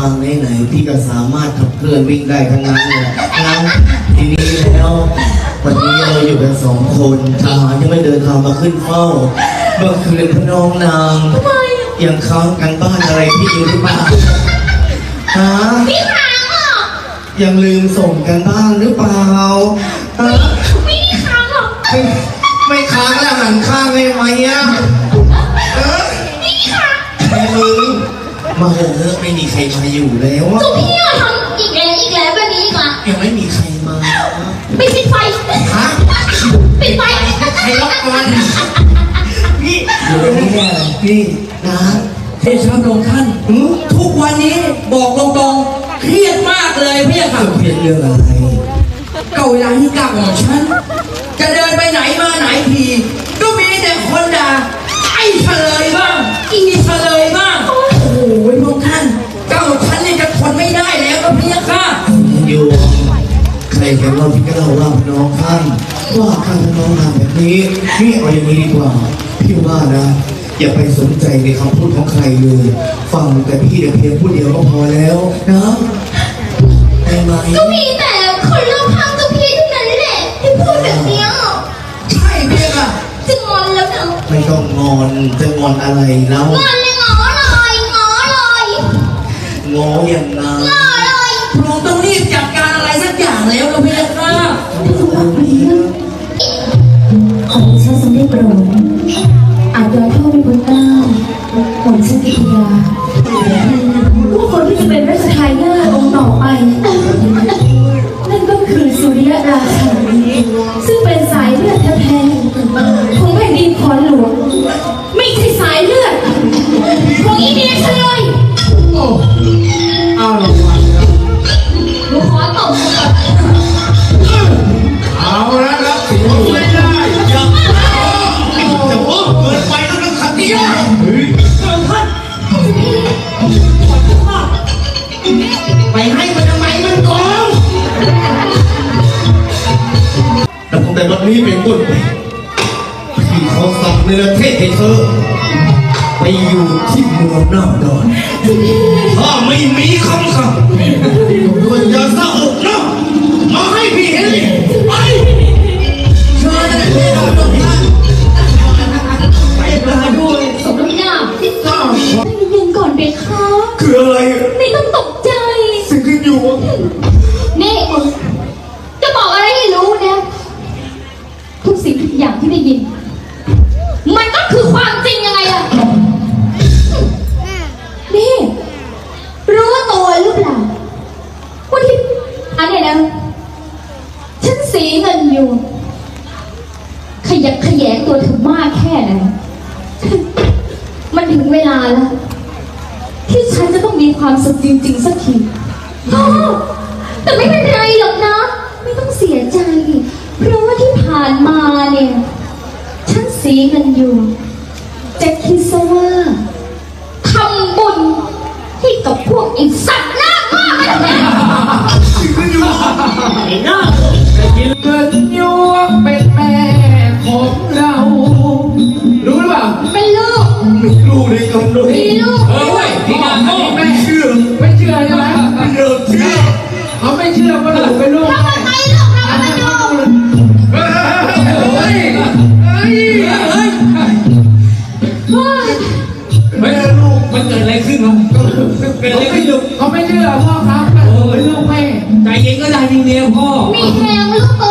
ทางไหนๆพี่ก็สามารถขับเคลื่อนวิ่งได้ทั้งนั้นเลยงั้นทีนี้แล้ววันนี้เราอยู่กันสองคนทหารยังไม่เดินทางมาขึ้นเฝ้าเมื่อคืนพระน้องนางทำไมยังค้างกันบ้านอะไรพี่อยู่หรือเปล่าฮะพี่หางอะยังลืมส่งกันบ้านหรือเปล่า มาเหอะไม่มีใครมาอยู่แล้วอะก็พี่อะทำอีกแล้วอีกแล้วแบบนี้อีกละยังไม่มีใครมาไปปิดไฟฮะปิดไฟใครล็อกก่อนนี่อยู่ตรงนี้แน่นี่นะเทชะพระองค์ท่านหืมทุกวันนี้บอกตรงๆเครียดมากเลยพี่ค่ะเพียนเรื่องอะไรเก่าเวลาที่กลับของฉัน จะเดินไปไหนมาไหนที เห็นเราพี่ก็เล่าว่าน้องท่านว่าข้าทน้องทำแบบนี้นี่เอาอย่างนี้ดีกว่าพี่ว่านะ อย่าไปสนใจในคำพูดของใครเลยฟังแต่พี่เดี๋ยวเพียงพูดเดียวก็พอแล้วนะได้ไหมก็มีแต่คนรอบข้างตัวพี่เท่านั้นแหละที่พูดแบบเนี้ยใช่พี่ค่ะจะงอนแล้วนะไม่ต้องงอนจะงอนอะไรแล้วงอนเลยงอเลยงอเลยงออย่างไงงอเลยพระองค์ต้องรีบจั ดการอะไรสักอย่างแล้วนะพี่ค่ะขอฉันสำเร็จโปรด ไปให้มันทำไมมันกองแต่ผมแต่วันนี้เป็นต้นไปพี่ขอสั่งในประเทศให้เธอไปอยู่ที่เมืองหน้าดอนถ้าไม่มีคำสั่ง ล่าว่าที่อันนี้นะฉันสีเงินอยู่ ขยักขยงตัวเธอมากแค่ไหนมันถึงเวลาแล้ว ที่ฉันจะต้องมีความสุขจริงๆสักทีแต่ไม่เป็นไรหรอกนะ ไม่ต้องเสียใจ เพราะว่าที่ผ่านมาเนี่ย ฉันสีกันอยู่ กินเงินยวงเป็นแม่ของเรา รู้หรือเปล่าเป็นลูก มีลูกด้วยกันด้วยมีลูกเฮ้ยพี่นาพ่อไม่เชื่อไม่เชื่อใช่ไหมไม่เลิกเชื่อเขาไม่เชื่อว่าหนูเป็นลูกทำไมลูกทำไมลูกเฮ้ยเฮ้ยเฮ้ยเฮ้ยเฮ้ยลูก มันเกิดอะไรขึ้นวะเกิดอะไรขึ้นลูกเขาไม่เชื่อพ่อครับโอ้ยลูกแม่ใจเย็นก็ได้จริงๆพ่อ มีแทงลูกเอ